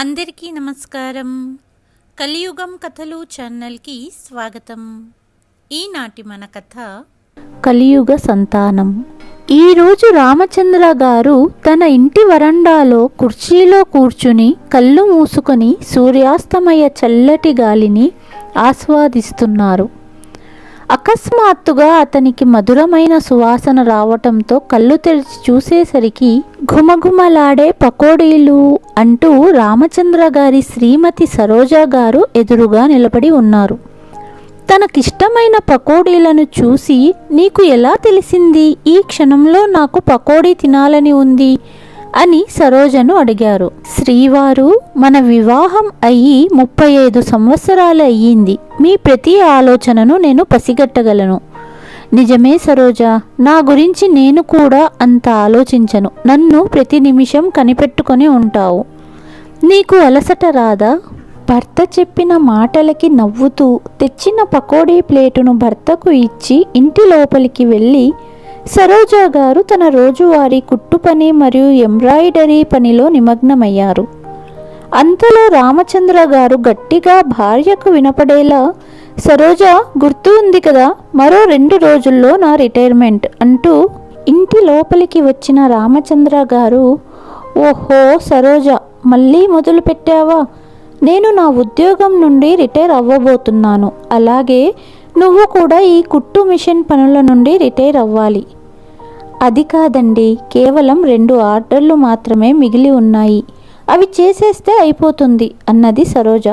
అందరికీ నమస్కారం. కలియుగం కథలు ఛానల్కి స్వాగతం. ఈనాటి మన కథ కలియుగ సంతానం. ఈరోజు రామచంద్ర గారు తన ఇంటి వరండాలో కుర్చీలో కూర్చుని కళ్ళు మూసుకొని సూర్యాస్తమయ చల్లటి గాలిని ఆస్వాదిస్తున్నారు. అకస్మాత్తుగా అతనికి మధురమైన సువాసన రావటంతో కళ్ళు తెరిచి చూసేసరికి ఘుమఘుమలాడే పకోడీలు అంటూ రామచంద్ర గారి శ్రీమతి సరోజా గారు ఎదురుగా నిలబడి ఉన్నారు. తనకిష్టమైన పకోడీలను చూసి నీకు ఎలా తెలిసింది? ఈ క్షణంలో నాకు పకోడీ తినాలని ఉంది. అని సరోజను అడిగారు. శ్రీవారు మన వివాహం అయ్యి ముప్పై ఐదు సంవత్సరాలు అయ్యింది. మీ ప్రతి ఆలోచనను నేను పసిగట్టగలను. నిజమే సరోజ నా గురించి నేను కూడా అంత ఆలోచించను. నన్ను ప్రతి నిమిషం కనిపెట్టుకొని ఉంటావు. నీకు అలసట రాదా? భర్త చెప్పిన మాటలకి నవ్వుతూ తెచ్చిన పకోడీ ప్లేటును భర్తకు ఇచ్చి ఇంటి లోపలికి వెళ్ళి సరోజా గారు తన రోజువారీ కుట్టు పని మరియు ఎంబ్రాయిడరీ పనిలో నిమగ్నమయ్యారు. అంతలో రామచంద్ర గారు గట్టిగా భార్యకు వినపడేలా సరోజ గుర్తు ఉంది కదా మరో రెండు రోజుల్లో నా రిటైర్మెంట్ అంటూ ఇంటి లోపలికి వచ్చిన రామచంద్ర గారు ఓహో సరోజ మళ్ళీ మొదలు పెట్టావా? నేను నా ఉద్యోగం నుండి రిటైర్ అవ్వబోతున్నాను. అలాగే నువ్వు కూడా ఈ కుట్టు మిషన్ పనుల నుండి రిటైర్ అవ్వాలి. అది కాదండి కేవలం రెండు ఆర్డర్లు మాత్రమే మిగిలి ఉన్నాయి. అవి చేసేస్తే అయిపోతుంది అన్నది సరోజ.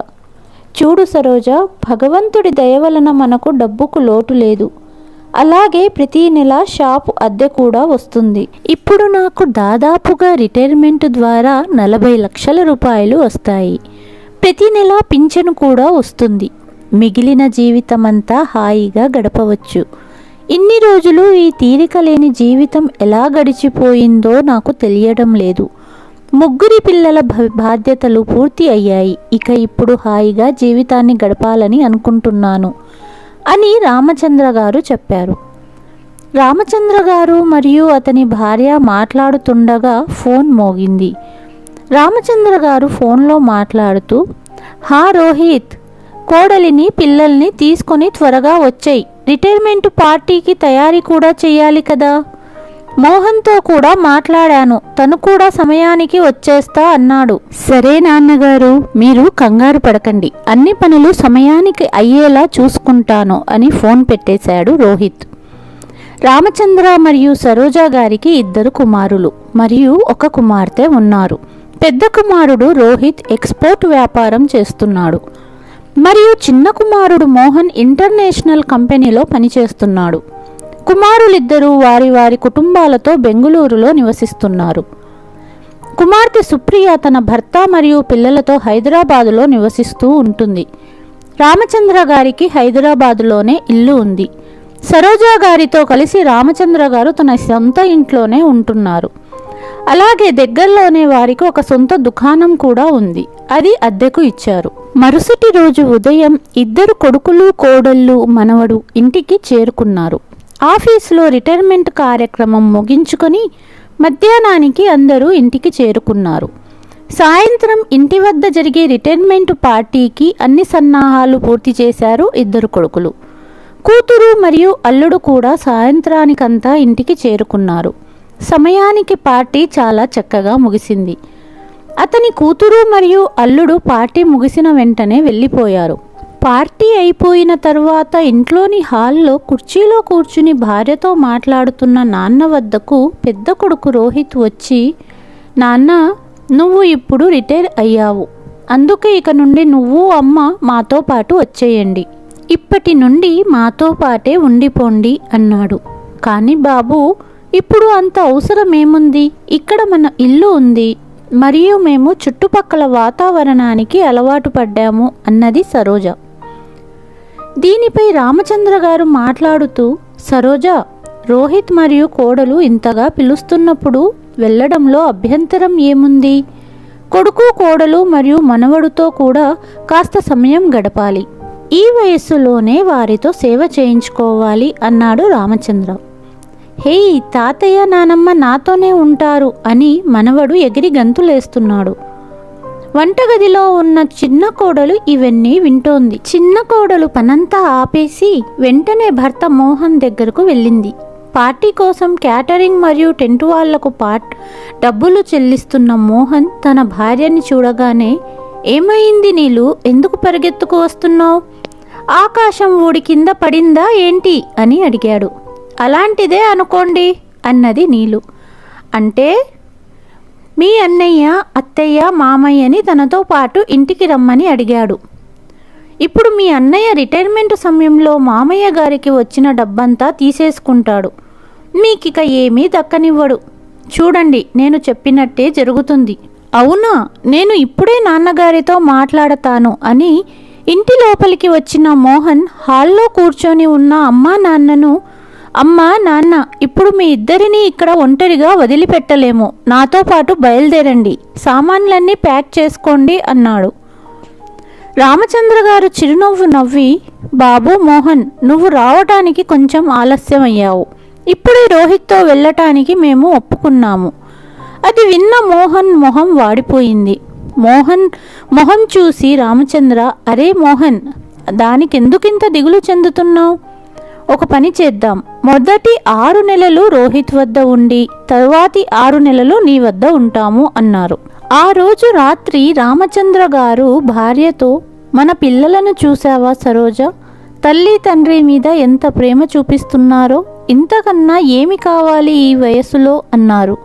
చూడు సరోజ భగవంతుడి దయ వలన మనకు డబ్బుకు లోటు లేదు. అలాగే ప్రతి నెల షాపు అద్దె కూడా వస్తుంది. ఇప్పుడు నాకు దాదాపుగా రిటైర్మెంట్ ద్వారా నలభై లక్షల రూపాయలు వస్తాయి. ప్రతి నెల పింఛను కూడా వస్తుంది. మిగిలిన జీవితమంతా హాయిగా గడపవచ్చు. ఇన్ని రోజులు ఈ తీరిక లేని జీవితం ఎలా గడిచిపోయిందో నాకు తెలియడం లేదు. ముగ్గురి పిల్లల భ- బాధ్యతలు పూర్తి అయ్యాయి. ఇక ఇప్పుడు హాయిగా జీవితాన్ని గడపాలని అనుకుంటున్నాను అని రామచంద్ర గారు చెప్పారు. రామచంద్ర గారు మరియు అతని భార్య మాట్లాడుతుండగా ఫోన్ మోగింది. రామచంద్ర గారు ఫోన్లో మాట్లాడుతూ హా రోహిత్ కోడలిని పిల్లల్ని తీసుకొని త్వరగా వచ్చేయి. రిటైర్మెంట్ పార్టీకి తయారీ కూడా చేయాలి కదా? మోహన్తో కూడా మాట్లాడాను. తను కూడా సమయానికి వచ్చేస్తా అన్నాడు. సరే నాన్నగారు మీరు కంగారు పడకండి. అన్ని పనులు సమయానికి అయ్యేలా చూసుకుంటాను అని ఫోన్ పెట్టేశాడు రోహిత్. రామచంద్ర మరియు సరోజా గారికి ఇద్దరు కుమారులు మరియు ఒక కుమార్తె ఉన్నారు. పెద్ద కుమారుడు రోహిత్ ఎక్స్పోర్ట్ వ్యాపారం చేస్తున్నాడు. మరియు చిన్న కుమారుడు మోహన్ ఇంటర్నేషనల్ కంపెనీలో పనిచేస్తున్నాడు. కుమారులిద్దరూ వారి వారి కుటుంబాలతో బెంగుళూరులో నివసిస్తున్నారు. కుమార్తె సుప్రియ తన భర్త మరియు పిల్లలతో హైదరాబాదులో నివసిస్తూ ఉంటుంది. రామచంద్ర గారికి హైదరాబాదులోనే ఇల్లు ఉంది. సరోజా గారితో కలిసి రామచంద్ర గారు తన సొంత ఇంట్లోనే ఉంటున్నారు. అలాగే దగ్గరలోనే వారికి ఒక సొంత దుకాణం కూడా ఉంది. అది అద్దెకు ఇచ్చారు. మరుసటి రోజు ఉదయం ఇద్దరు కొడుకులు కోడళ్ళు మనవడు ఇంటికి చేరుకున్నారు. ఆఫీసులో రిటైర్మెంట్ కార్యక్రమం ముగించుకొని మధ్యాహ్నానికి అందరూ ఇంటికి చేరుకున్నారు. సాయంత్రం ఇంటి వద్ద జరిగే రిటైర్మెంట్ పార్టీకి అన్ని సన్నాహాలు పూర్తి చేశారు ఇద్దరు కొడుకులు. కూతురు మరియు అల్లుడు కూడా సాయంత్రానికంతా ఇంటికి చేరుకున్నారు. సమయానికి పార్టీ చాలా చక్కగా ముగిసింది. అతని కూతురు మరియు అల్లుడు పార్టీ ముగిసిన వెంటనే వెళ్ళిపోయారు. పార్టీ అయిపోయిన తర్వాత ఇంట్లోని హాల్లో కుర్చీలో కూర్చుని భార్యతో మాట్లాడుతున్న నాన్న వద్దకు పెద్ద కొడుకు రోహిత్ వచ్చి నాన్న నువ్వు ఇప్పుడు రిటైర్ అయ్యావు. అందుకే ఇక నుండి నువ్వు అమ్మ మాతో పాటు వచ్చేయండి. ఇప్పటి నుండి మాతో పాటే ఉండిపోండి అన్నాడు. కానీ బాబు ఇప్పుడు అంత అవసరం ఏముంది ఇక్కడ మన ఇల్లు ఉంది. మరియు మేము చుట్టుపక్కల వాతావరణానికి అలవాటు పడ్డాము అన్నది సరోజ. దీనిపై రామచంద్ర గారు మాట్లాడుతూ సరోజ రోహిత్ మరియు కోడలు ఇంతగా పిలుస్తున్నప్పుడు వెళ్ళడంలో అభ్యంతరం ఏముంది? కొడుకు కోడలు మరియు మనవడుతో కూడా కాస్త సమయం గడపాలి. ఈ వయస్సులోనే వారితో సేవ చేయించుకోవాలి అన్నాడు రామచంద్ర. హేయ్ తాతయ్య నానమ్మ నాతోనే ఉంటారు అని మనవడు ఎగిరి గంతులేస్తున్నాడు. వంటగదిలో ఉన్న చిన్న కోడలు ఇవన్నీ వింటోంది. చిన్న కోడలు పనంతా ఆపేసి వెంటనే భర్త మోహన్ దగ్గరకు వెళ్ళింది. పార్టీ కోసం క్యాటరింగ్ మరియు టెంట్ వాళ్ళకు పాట్ డబ్బులు చెల్లిస్తున్న మోహన్ తన భార్యని చూడగానే ఏమైంది నీళ్ళు ఎందుకు పరిగెత్తుకు వస్తున్నావు? ఆకాశం ఊడి కింద పడిందా ఏంటి? అని అడిగాడు. అలాంటిదే అనుకోండి అన్నది నీలు. అంటే మీ అన్నయ్య అత్తయ్య మామయ్యని తనతో పాటు ఇంటికి రమ్మని అడిగాడు. ఇప్పుడు మీ అన్నయ్య రిటైర్మెంట్ సమయంలో మామయ్య గారికి వచ్చిన డబ్బంతా తీసేసుకుంటాడు. మీకిక ఏమీ దక్కనివ్వడు. చూడండి నేను చెప్పినట్టే జరుగుతుంది. అవునా? నేను ఇప్పుడే నాన్నగారితో మాట్లాడతాను అని ఇంటి లోపలికి వచ్చిన మోహన్ హాల్లో కూర్చొని ఉన్న అమ్మా నాన్నను అమ్మా నాన్న ఇప్పుడు మీ ఇద్దరిని ఇక్కడ ఒంటరిగా వదిలిపెట్టలేము. నాతో పాటు బయలుదేరండి. సామాన్లన్నీ ప్యాక్ చేసుకోండి అన్నాడు. రామచంద్ర గారు చిరునవ్వు నవ్వి బాబు మోహన్ నువ్వు రావటానికి కొంచెం ఆలస్యమయ్యావు. ఇప్పుడే రోహిత్తో వెళ్ళటానికి మేము ఒప్పుకున్నాము. అది విన్న మోహన్ మొహం వాడిపోయింది. మోహన్ మొహం చూసి రామచంద్ర అరే మోహన్ దానికెందుకింత దిగులు చెందుతున్నావు? ఒక పని చేద్దాం. మొదటి ఆరు నెలలు రోహిత్ వద్ద ఉండి తరువాతి ఆరు నెలలు నీ వద్ద ఉంటాము అన్నారు. ఆ రోజు రాత్రి రామచంద్ర గారు భార్యతో మన పిల్లలను చూసావా సరోజ? తల్లి తండ్రి మీద ఎంత ప్రేమ చూపిస్తున్నారో ఇంతకన్నా ఏమి కావాలి ఈ వయసులో? అన్నారు.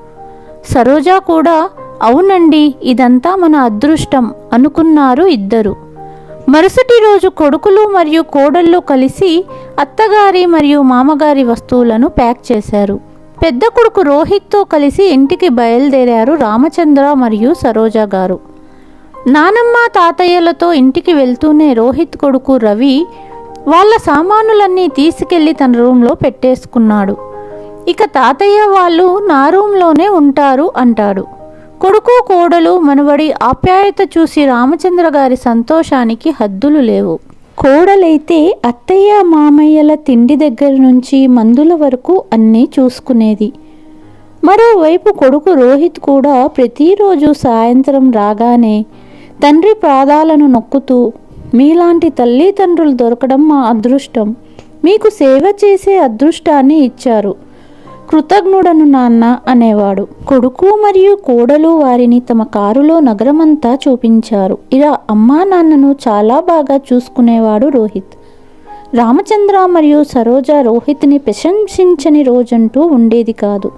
సరోజ కూడా అవునండి ఇదంతా మన అదృష్టం అనుకున్నారు ఇద్దరు. మరుసటి రోజు కొడుకులు మరియు కోడళ్ళు కలిసి అత్తగారి మరియు మామగారి వస్తువులను ప్యాక్ చేశారు. పెద్ద కొడుకు రోహిత్తో కలిసి ఇంటికి బయలుదేరారు రామచంద్ర మరియు సరోజ గారు. నానమ్మ తాతయ్యలతో ఇంటికి వెళ్తూనే రోహిత్ కొడుకు రవి వాళ్ళ సామానులన్నీ తీసుకెళ్ళి తన రూమ్లో పెట్టేసుకున్నాడు. ఇక తాతయ్య వాళ్ళు నా రూమ్లోనే ఉంటారు అంటాడు. కొడుకు కోడలు మనవడి ఆప్యాయత చూసి రామచంద్ర గారి సంతోషానికి హద్దులు లేవు. కోడలైతే అత్తయ్య మామయ్యల తిండి దగ్గర నుంచి మందుల వరకు అన్నీ చూసుకునేది. మరోవైపు కొడుకు రోహిత్ కూడా ప్రతిరోజు సాయంత్రం రాగానే తండ్రి పాదాలను నొక్కుతూ మీలాంటి తల్లిదండ్రులు దొరకడం మా అదృష్టం. మీకు సేవ చేసే అదృష్టాన్ని ఇచ్చారు. కృతజ్ఞుడను నాన్న అనేవాడు. కొడుకు మరియు కోడలు వారిని తమ కారులో నగరమంతా చూపించారు. ఇలా అమ్మా నాన్నను చాలా బాగా చూసుకునేవాడు రోహిత్. రామచంద్ర మరియు సరోజ రోహిత్ని ప్రశంసించని రోజంటూ ఉండేది కాదు.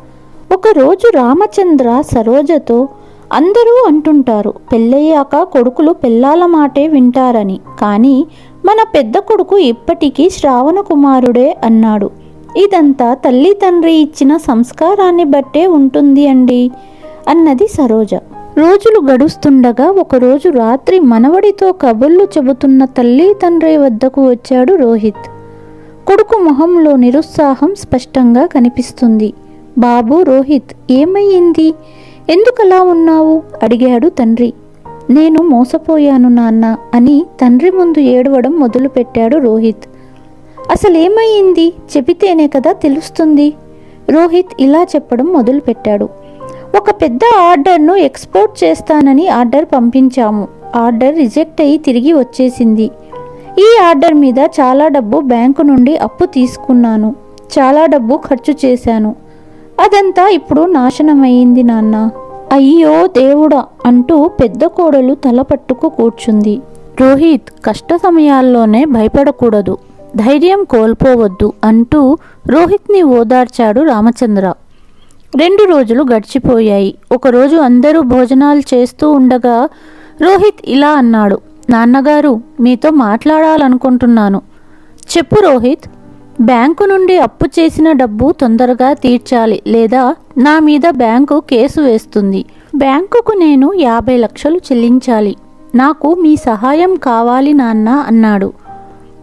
ఒకరోజు రామచంద్ర సరోజతో అందరూ అంటుంటారు పెళ్ళయ్యాక కొడుకులు పెళ్ళాల మాటే వింటారని. కానీ మన పెద్ద కొడుకు ఇప్పటికీ శ్రావణ కుమారుడే అన్నాడు. ఇదంతా తల్లి తండ్రి ఇచ్చిన సంస్కారాన్ని బట్టే ఉంటుంది అండి అన్నది సరోజ. రోజులు గడుస్తుండగా ఒకరోజు రాత్రి మనవడితో కబుర్లు చెబుతున్న తల్లి తండ్రి వద్దకు వచ్చాడు రోహిత్. కొడుకు మొహంలో నిరుత్సాహం స్పష్టంగా కనిపిస్తుంది. బాబు రోహిత్ ఏమయ్యింది? ఎందుకలా ఉన్నావు అడిగాడు తండ్రి. నేను మోసపోయాను నాన్న అని తండ్రి ముందు ఏడవడం మొదలుపెట్టాడు రోహిత్. అసలేమయ్యింది చెబితేనే కదా తెలుస్తుంది. రోహిత్ ఇలా చెప్పడం మొదలుపెట్టాడు. ఒక పెద్ద ఆర్డర్ను ఎక్స్పోర్ట్ చేస్తానని ఆర్డర్ పంపించాము. ఆర్డర్ రిజెక్ట్ అయ్యి తిరిగి వచ్చేసింది. ఈ ఆర్డర్ మీద చాలా డబ్బు బ్యాంకు నుండి అప్పు తీసుకున్నాను. చాలా డబ్బు ఖర్చు చేశాను. అదంతా ఇప్పుడు నాశనమయ్యింది నాన్న. అయ్యో దేవుడా అంటూ పెద్ద కోడలు తల పట్టుకు కూర్చుంది. రోహిత్ కష్ట సమయాల్లోనే భయపడకూడదు. ధైర్యం కోల్పోవద్దు అంటూ రోహిత్ని ఓదార్చాడు రామచంద్ర. రెండు రోజులు గడిచిపోయాయి. ఒకరోజు అందరూ భోజనాలు చేస్తూ ఉండగా రోహిత్ ఇలా అన్నాడు నాన్నగారు మీతో మాట్లాడాలనుకుంటున్నాను. చెప్పు రోహిత్ బ్యాంకు నుండి అప్పు చేసిన డబ్బు తొందరగా తీర్చాలి లేదా నా మీద బ్యాంకు కేసు వేస్తుంది. బ్యాంకుకు నేను యాభై లక్షలు చెల్లించాలి. నాకు మీ సహాయం కావాలి నాన్న అన్నాడు.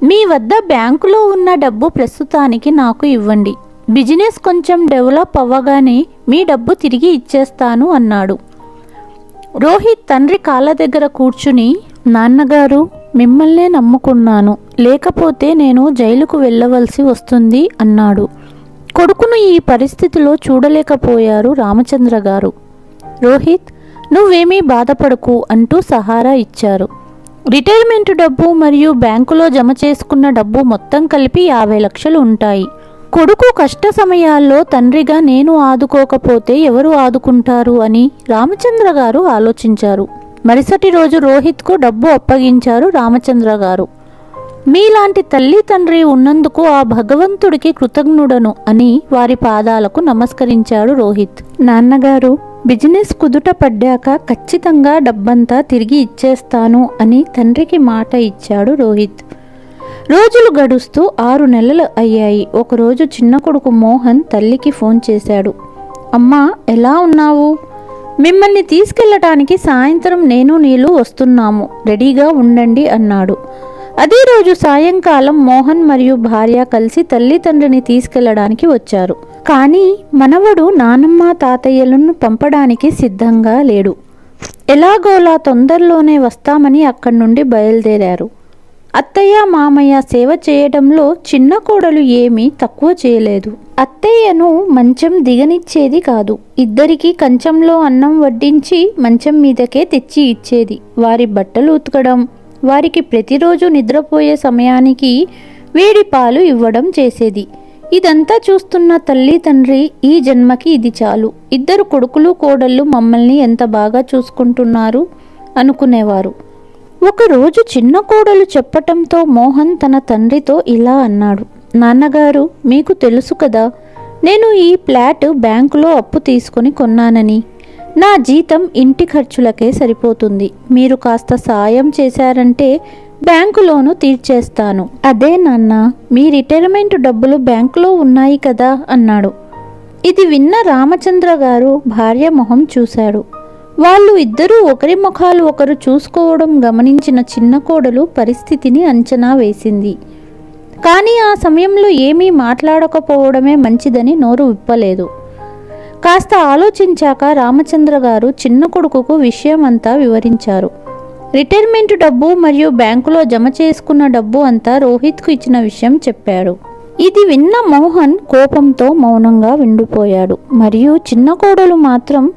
మీ వద్ద బ్యాంకులో ఉన్న డబ్బు ప్రస్తుతానికి నాకు ఇవ్వండి. బిజినెస్ కొంచెం డెవలప్ అవ్వగానే మీ డబ్బు తిరిగి ఇచ్చేస్తాను అన్నాడు. రోహిత్ తండ్రి కాళ్ళ దగ్గర కూర్చుని నాన్నగారు మిమ్మల్నే నమ్ముకున్నాను. లేకపోతే నేను జైలుకు వెళ్ళవలసి వస్తుంది అన్నాడు. కొడుకును ఈ పరిస్థితిలో చూడలేకపోయారు రామచంద్ర గారు రోహిత్ నువ్వేమీ బాధపడకు అంటూ సహారా ఇచ్చారు. రిటైర్మెంట్ డబ్బు మరియు బ్యాంకులో జమ చేసుకున్న డబ్బు మొత్తం కలిపి యాభై లక్షలు ఉంటాయి. కొడుకు కష్ట సమయాల్లో తండ్రిగా నేను ఆదుకోకపోతే ఎవరు ఆదుకుంటారు అని రామచంద్ర గారు ఆలోచించారు. మరుసటి రోజు రోహిత్కు డబ్బు అప్పగించారు రామచంద్ర గారు. మీలాంటి తల్లి తండ్రి ఉన్నందుకు ఆ భగవంతుడికి కృతజ్ఞుడను అని వారి పాదాలకు నమస్కరించాడు రోహిత్. నాన్నగారు బిజినెస్ కుదుట పడ్డాక ఖచ్చితంగా డబ్బంతా తిరిగి ఇచ్చేస్తాను అని తండ్రికి మాట ఇచ్చాడు రోహిత్. రోజులు గడుస్తూ ఆరు నెలలు అయ్యాయి. ఒకరోజు చిన్న కొడుకు మోహన్ తల్లికి ఫోన్ చేశాడు. అమ్మా ఎలా ఉన్నావు? మిమ్మల్ని తీసుకెళ్ళటానికి సాయంత్రం నేను నీళ్ళు వస్తున్నాము. రెడీగా ఉండండి అన్నాడు. అదే రోజు సాయంకాలం మోహన్ మరియు భార్య కలిసి తల్లిదండ్రిని తీసుకెళ్ళడానికి వచ్చారు. కానీ మనవడు నానమ్మ తాతయ్యలను పంపడానికి సిద్ధంగా లేడు. ఎలాగోలా తొందరలోనే వస్తామని అక్కడి నుండి బయలుదేరారు. అత్తయ్య మామయ్య సేవ చేయడంలో చిన్న కోడలు ఏమీ తక్కువ చేయలేదు. అత్తయ్యను మంచం దిగనిచ్చేది కాదు. ఇద్దరికి కంచంలో అన్నం వడ్డించి మంచం మీదకే తెచ్చి ఇచ్చేది. వారి బట్టలు ఉతకడం వారికి ప్రతిరోజు నిద్రపోయే సమయానికి వేడి పాలు ఇవ్వడం చేసేది. ఇదంతా చూస్తున్న తల్లి తండ్రి ఈ జన్మకి ఇది చాలు. ఇద్దరు కొడుకులు కోడళ్ళు మమ్మల్ని ఎంత బాగా చూసుకుంటున్నారు? అనుకునేవారు. ఒకరోజు చిన్న కోడలు చెప్పటంతో మోహన్ తన తండ్రితో ఇలా అన్నాడు. నాన్నగారు మీకు తెలుసు కదా నేను ఈ ఫ్లాట్ బ్యాంకులో అప్పు తీసుకొని కొన్నానని. నా జీతం ఇంటి ఖర్చులకే సరిపోతుంది. మీరు కాస్త సాయం చేశారంటే బ్యాంకు లోను తీర్చేస్తాను. అదే నాన్న మీ రిటైర్మెంట్ డబ్బులు బ్యాంకులో ఉన్నాయి కదా అన్నాడు. ఇది విన్న రామచంద్ర గారు భార్య మొహం చూశాడు. వాళ్ళు ఇద్దరూ ఒకరి ముఖాలు ఒకరు చూసుకోవడం గమనించిన చిన్న కోడలు పరిస్థితిని అంచనా వేసింది. కానీ ఆ సమయంలో ఏమీ మాట్లాడకపోవడమే మంచిదని నోరు విప్పలేదు. కాస్త ఆలోచించాక రామచంద్ర గారు చిన్న కొడుకుకు విషయం అంతా వివరించారు. రిటైర్మెంట్ డబ్బు మరియు బ్యాంకులో జమ చేసుకున్న డబ్బు అంతా రోహిత్కు ఇచ్చిన విషయం చెప్పాడు. ఇది విన్న మోహన్ కోపంతో మౌనంగా విండిపోయాడు. మరియు చిన్న కోడలు మాత్రం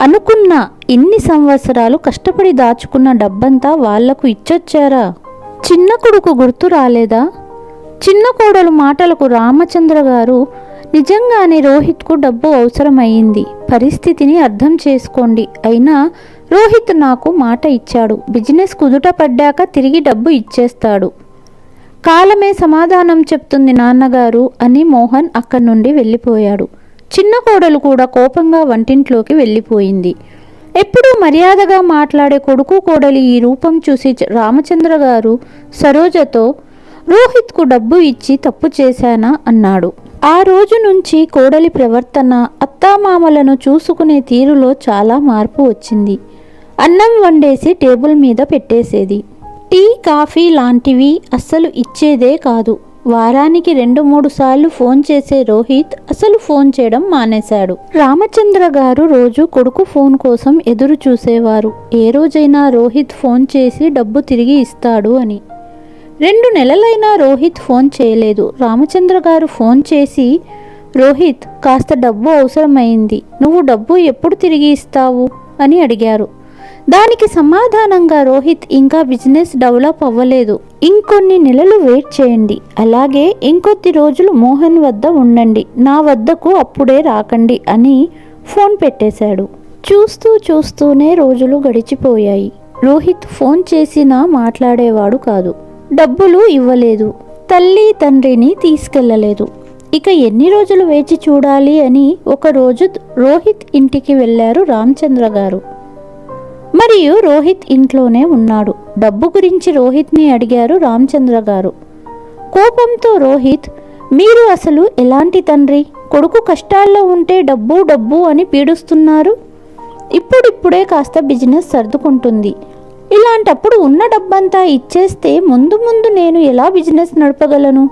అనుకున్న ఇన్ని సంవత్సరాలు కష్టపడి దాచుకున్న డబ్బంతా వాళ్ళకు ఇచ్చొచ్చారా? చిన్న కొడుకు గుర్తు రాలేదా? చిన్న కోడలు మాటలకు రామచంద్ర గారు నిజంగానే రోహిత్కు డబ్బు అవసరమయ్యింది. పరిస్థితిని అర్థం చేసుకోండి. అయినా రోహిత్ నాకు మాట ఇచ్చాడు. బిజినెస్ కుదుట పడ్డాక తిరిగి డబ్బు ఇచ్చేస్తాడు. కాలమే సమాధానం చెప్తుంది నాన్నగారు అని మోహన్ అక్కడి నుండి వెళ్ళిపోయాడు. చిన్న కోడలు కూడా కోపంగా వంటింట్లోకి వెళ్ళిపోయింది. ఎప్పుడూ మర్యాదగా మాట్లాడే కొడుకు కోడలి ఈ రూపం చూసి రామచంద్ర గారు సరోజతో రోహిత్కు డబ్బు ఇచ్చి తప్పు చేశానా? అన్నాడు. ఆ రోజు నుంచి కోడలి ప్రవర్తన అత్తామామలను చూసుకునే తీరులో చాలా మార్పు వచ్చింది. అన్నం వండేసి టేబుల్ మీద పెట్టేసేది. టీ కాఫీ లాంటివి అస్సలు ఇచ్చేదే కాదు. వారానికి రెండు మూడు సార్లు ఫోన్ చేసే రోహిత్ అసలు ఫోన్ చేయడం మానేశాడు. రామచంద్ర గారు రోజు కొడుకు ఫోన్ కోసం ఎదురు చూసేవారు. ఏ రోజైనా రోహిత్ ఫోన్ చేసి డబ్బు తిరిగి ఇస్తాడు అని. రెండు నెలలైనా రోహిత్ ఫోన్ చేయలేదు. రామచంద్ర గారు ఫోన్ చేసి రోహిత్ కాస్త డబ్బు అవసరమైంది. నువ్వు డబ్బు ఎప్పుడు తిరిగి ఇస్తావు? అని అడిగారు. దానికి సమాధానంగా రోహిత్ ఇంకా బిజినెస్ డెవలప్ అవ్వలేదు. ఇంకొన్ని నెలలు వెయిట్ చేయండి. అలాగే ఇంకొద్ది రోజులు మోహన్ వద్ద ఉండండి. నా వద్దకు అప్పుడే రాకండి అని ఫోన్ పెట్టేశాడు. చూస్తూ చూస్తూనే రోజులు గడిచిపోయాయి. రోహిత్ ఫోన్ చేసినా మాట్లాడేవాడు కాదు. డబ్బులు ఇవ్వలేదు. తల్లి తండ్రిని తీసుకెళ్ళలేదు ఇక ఎన్ని రోజులు వేచి చూడాలి అని ఒకరోజు రోహిత్ ఇంటికి వెళ్ళారు రామచంద్ర గారు. మరియు రోహిత్ ఇంట్లోనే ఉన్నాడు. డబ్బు గురించి రోహిత్ని అడిగారు రామచంద్ర గారు. కోపంతో రోహిత్ మీరు అసలు ఎలాంటి తండ్రి? కొడుకు కష్టాల్లో ఉంటే డబ్బు డబ్బు అని పీడుస్తున్నారు. ఇప్పుడిప్పుడే కాస్త బిజినెస్ సర్దుకుంటుంది. ఇలాంటప్పుడు ఉన్న డబ్బంతా ఇచ్చేస్తే ముందు ముందు నేను ఎలా బిజినెస్ నడపగలను?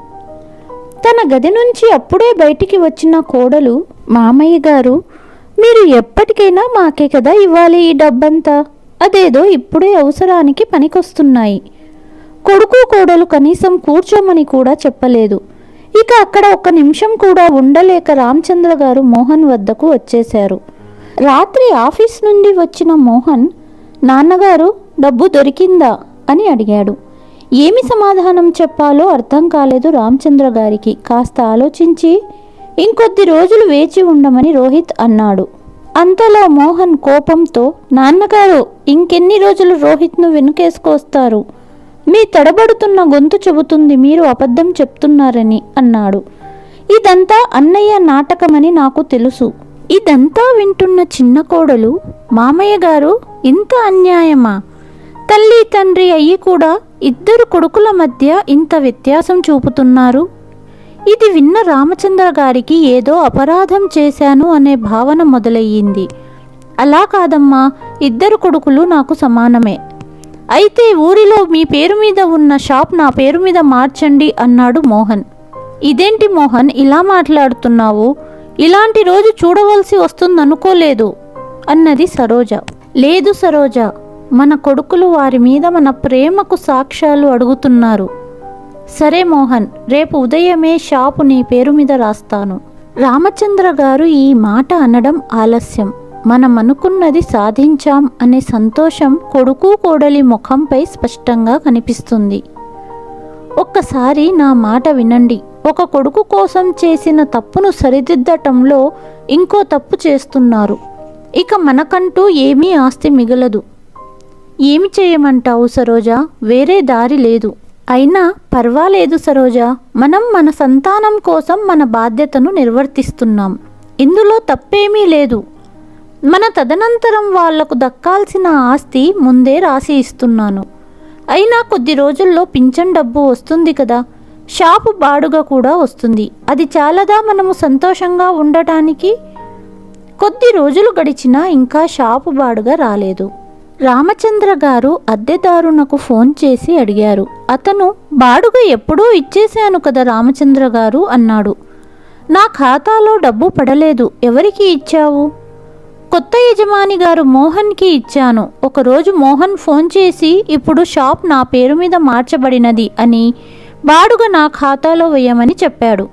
తన గది నుంచి అప్పుడే బయటికి వచ్చిన కోడలు మామయ్య గారు మీరు ఎప్పటికైనా మాకే కదా ఇవ్వాలి ఈ డబ్బంతా? అదేదో ఇప్పుడే అవసరానికి పనికొస్తున్నాయి. కొడుకు కోడలు కనీసం కూర్చోమని కూడా చెప్పలేదు. ఇక అక్కడ ఒక్క నిమిషం కూడా ఉండలేక రామచంద్ర గారు మోహన్ వద్దకు వచ్చేశారు. రాత్రి ఆఫీస్ నుండి వచ్చిన మోహన్ నాన్నగారు డబ్బు దొరికిందా? అని అడిగాడు. ఏమి సమాధానం చెప్పాలో అర్థం కాలేదు రామచంద్ర గారికి. కాస్త ఆలోచించి ఇంకొద్ది రోజులు వేచి ఉండమని రోహిత్ అన్నాడు. అంతలో మోహన్ కోపంతో నాన్నగారు ఇంకెన్ని రోజులు రోహిత్ను వెనుకేసుకొస్తారు? మీ తడబడుతున్న గొంతు చెబుతుంది మీరు అబద్ధం చెప్తున్నారని అన్నాడు. ఇదంతా అన్నయ్య నాటకమని నాకు తెలుసు. ఇదంతా వింటున్న చిన్న కోడలు మామయ్య గారు ఇంత అన్యాయమా? తల్లి తండ్రి అయ్యి కూడా ఇద్దరు కొడుకుల మధ్య ఇంత వ్యత్యాసం చూపుతున్నారు. ఇది విన్న రామచంద్ర గారికి ఏదో అపరాధం చేశాను అనే భావన మొదలయ్యింది. అలా కాదమ్మా ఇద్దరు కొడుకులు నాకు సమానమే. అయితే ఊరిలో మీ పేరు మీద ఉన్న షాప్ నా పేరు మీద మార్చండి అన్నాడు మోహన్. ఇదేంటి మోహన్ ఇలా మాట్లాడుతున్నావు? ఇలాంటి రోజు చూడవలసి వస్తుందనుకోలేదు అన్నది సరోజ. లేదు సరోజ మన కొడుకులు వారి మీద మన ప్రేమకు సాక్ష్యాలు అడుగుతున్నారు. సరే మోహన్ రేపు ఉదయమే షాపు నీ పేరు మీద రాస్తాను. రామచంద్ర గారు ఈ మాట అనడం ఆలస్యం. మనం అనుకున్నది సాధించాం అనే సంతోషం కొడుకు కోడలి ముఖంపై స్పష్టంగా కనిపిస్తుంది. ఒక్కసారి నా మాట వినండి. ఒక కొడుకు కోసం చేసిన తప్పును సరిదిద్దటంలో ఇంకో తప్పు చేస్తున్నారు. ఇక మనకంటూ ఏమీ ఆస్తి మిగలదు. ఏమి చేయమంటావు సరోజా? వేరే దారి లేదు. అయినా పర్వాలేదు సరోజా. మనం మన సంతానం కోసం మన బాధ్యతను నిర్వర్తిస్తున్నాం. ఇందులో తప్పేమీ లేదు. మన తదనంతరం వాళ్ళకు దక్కాల్సిన ఆస్తి ముందే రాసి ఇస్తున్నాను. అయినా కొద్ది రోజుల్లో పింఛన్ డబ్బు వస్తుంది కదా. షాపు బాడుగ కూడా వస్తుంది. అది చాలదా మనము సంతోషంగా ఉండటానికి? కొద్ది రోజులు గడిచినా ఇంకా షాపు బాడుగ రాలేదు. రామచంద్ర గారు అద్దెదారునకు ఫోన్ చేసి అడిగారు. అతను బాడుగ ఎప్పుడూ ఇచ్చేశాను కదా రామచంద్ర గారు అన్నాడు. నా ఖాతాలో డబ్బు పడలేదు. ఎవరికి ఇచ్చావు? కొత్త యజమాని గారు మోహన్కి ఇచ్చాను. ఒకరోజు మోహన్ ఫోన్ చేసి ఇప్పుడు షాప్ నా పేరు మీద మార్చబడినది అని బాడుగ నా ఖాతాలో వేయమని చెప్పాడు.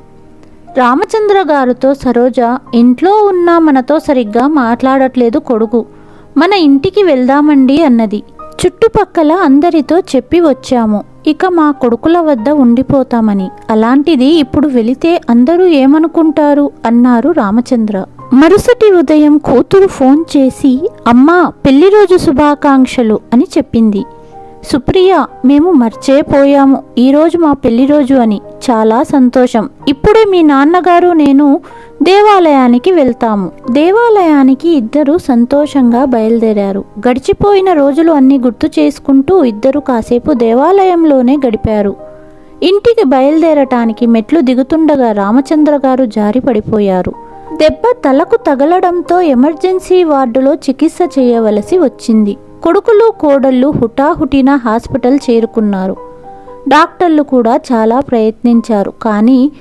రామచంద్ర గారితో సరోజ ఇంట్లో ఉన్న మనతో సరిగ్గా మాట్లాడట్లేదు కొడుకు. మన ఇంటికి వెళ్దామండి అన్నది. చుట్టుపక్కల అందరితో చెప్పి వచ్చాము. ఇక మా కొడుకుల వద్ద ఉండిపోతామని. అలాంటిది ఇప్పుడు వెళితే అందరూ ఏమనుకుంటారు? అన్నారు రామచంద్ర. మరుసటి ఉదయం కూతురు ఫోన్ చేసి అమ్మా పెళ్ళి రోజు శుభాకాంక్షలు అని చెప్పింది. సుప్రియ మేము మర్చేపోయాము. ఈరోజు మా పెళ్ళి రోజు అని. చాలా సంతోషం. ఇప్పుడే మీ నాన్నగారు నేను దేవాలయానికి వెళ్తాము. దేవాలయానికి ఇద్దరు సంతోషంగా బయలుదేరారు. గడిచిపోయిన రోజులు అన్ని గుర్తు చేసుకుంటూ ఇద్దరు కాసేపు దేవాలయంలోనే గడిపారు. ఇంటికి బయలుదేరటానికి మెట్లు దిగుతుండగా రామచంద్ర గారు జారి పడిపోయారు. దెబ్బ తలకు తగలడంతో ఎమర్జెన్సీ వార్డులో చికిత్స చేయవలసి వచ్చింది. కొడుకులు కోడళ్ళు హుటాహుటిన హాస్పిటల్ చేరుకున్నారు. డాక్టర్లు కూడా చాలా ప్రయత్నించారు కానీ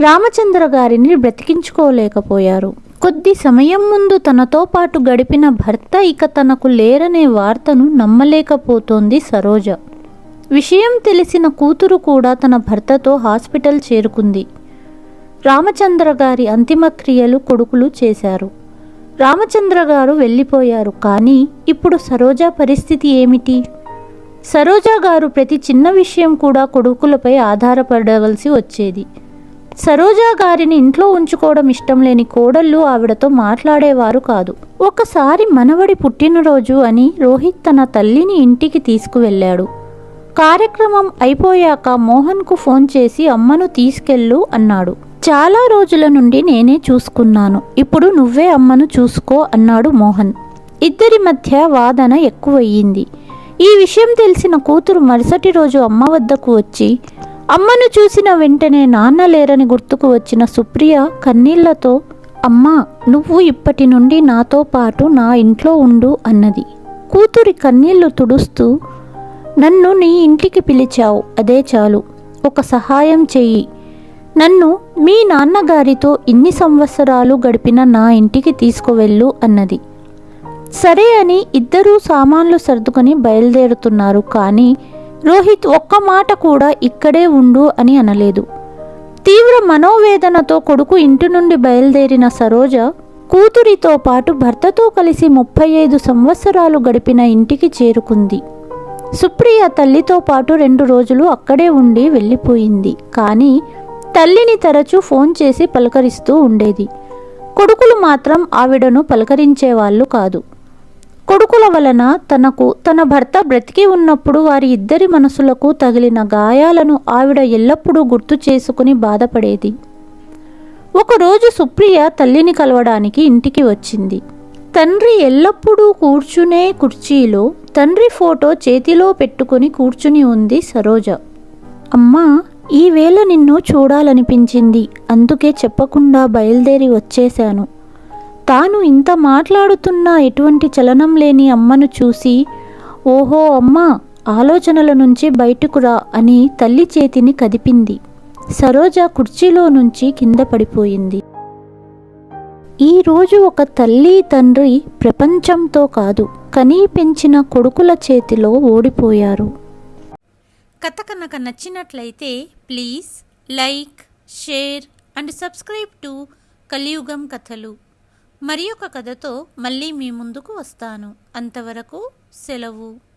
రామచంద్ర గారిని బ్రతికించుకోలేకపోయారు. కొద్ది సమయం ముందు తనతో పాటు గడిపిన భర్త ఇక తనకు లేరనే వార్తను నమ్మలేకపోతోంది సరోజ. విషయం తెలిసిన కూతురు కూడా తన భర్తతో హాస్పిటల్ చేరుకుంది. రామచంద్ర గారి అంతిమక్రియలు కొడుకులు చేశారు. రామచంద్ర గారు వెళ్ళిపోయారు కానీ ఇప్పుడు సరోజా పరిస్థితి ఏమిటి? సరోజా గారు ప్రతి చిన్న విషయం కూడా కొడుకులపై ఆధారపడవలసి వచ్చేది. సరోజా గారిని ఇంట్లో ఉంచుకోవడం ఇష్టం లేని కోడళ్ళు ఆవిడతో మాట్లాడేవారు కాదు. ఒకసారి మనవడి పుట్టినరోజు అని రోహిత్ తన తల్లిని ఇంటికి తీసుకువెళ్ళాడు. కార్యక్రమం అయిపోయాక మోహన్కు ఫోన్ చేసి అమ్మను తీసుకెళ్ళు అన్నాడు. చాలా రోజుల నుండి నేనే చూసుకున్నాను. ఇప్పుడు నువ్వే అమ్మను చూసుకో అన్నాడు మోహన్. ఇద్దరి మధ్య వాదన ఎక్కువయ్యింది. ఈ విషయం తెలిసిన కూతురు మరుసటి రోజు అమ్మ వద్దకు వచ్చి అమ్మను చూసిన వెంటనే నాన్న లేరని గుర్తుకు వచ్చిన సుప్రియ కన్నీళ్ళతో అమ్మా నువ్వు ఇప్పటి నుండి నాతో పాటు నా ఇంట్లో ఉండు అన్నది. కూతురి కన్నీళ్ళు తుడుస్తూ నన్ను నీ ఇంటికి పిలిచావు అదే చాలు. ఒక సహాయం చెయ్యి. నన్ను మీ నాన్నగారితో ఇన్ని సంవత్సరాలు గడిపిన నా ఇంటికి తీసుకువెళ్ళు అన్నది. సరే అని ఇద్దరూ సామాన్లు సర్దుకొని బయలుదేరుతున్నారు కానీ రోహిత్ ఒక్క మాట కూడా ఇక్కడే ఉండు అని అనలేదు. తీవ్ర మనోవేదనతో కొడుకు ఇంటి నుండి బయలుదేరిన సరోజ కూతురితో పాటు భర్తతో కలిసి ముప్పై ఐదు సంవత్సరాలు గడిపిన ఇంటికి చేరుకుంది. సుప్రియ తల్లితో పాటు రెండు రోజులు అక్కడే ఉండి వెళ్ళిపోయింది. కానీ తల్లిని తరచూ ఫోన్ చేసి పలకరిస్తూ ఉండేది. కొడుకులు మాత్రం ఆవిడను పలకరించేవాళ్ళు కాదు. కొడుకుల వలన తనకు తన భర్త బ్రతికి ఉన్నప్పుడు వారి ఇద్దరి మనసులకు తగిలిన గాయాలను ఆవిడ ఎల్లప్పుడూ గుర్తు చేసుకుని బాధపడేది. ఒకరోజు సుప్రియ తల్లిని కలవడానికి ఇంటికి వచ్చింది. తండ్రి ఎల్లప్పుడూ కూర్చునే కుర్చీలో తండ్రి ఫోటో చేతిలో పెట్టుకుని కూర్చుని ఉంది సరోజ. అమ్మా ఈవేళ నిన్ను చూడాలనిపించింది. అందుకే చెప్పకుండా బయలుదేరి వచ్చేశాను. తాను ఇంత మాట్లాడుతున్న ఎటువంటి చలనం లేని అమ్మను చూసి ఓహో అమ్మా ఆలోచనల నుంచి బయటకు రా అని తల్లి చేతిని కదిపింది. సరోజ కుర్చీలో నుంచి కింద పడిపోయింది. ఈరోజు ఒక తల్లి తండ్రి ప్రపంచంతో కాదు కనీ పెంచిన కొడుకుల చేతిలో ఓడిపోయారు. కథ కనుక నచ్చినట్లయితే please like share and subscribe to Kaliyugam Kathalu. మరి ఒక కథతో మళ్ళీ మీ ముందుకు వస్తాను. అంతవరకు సెలవు.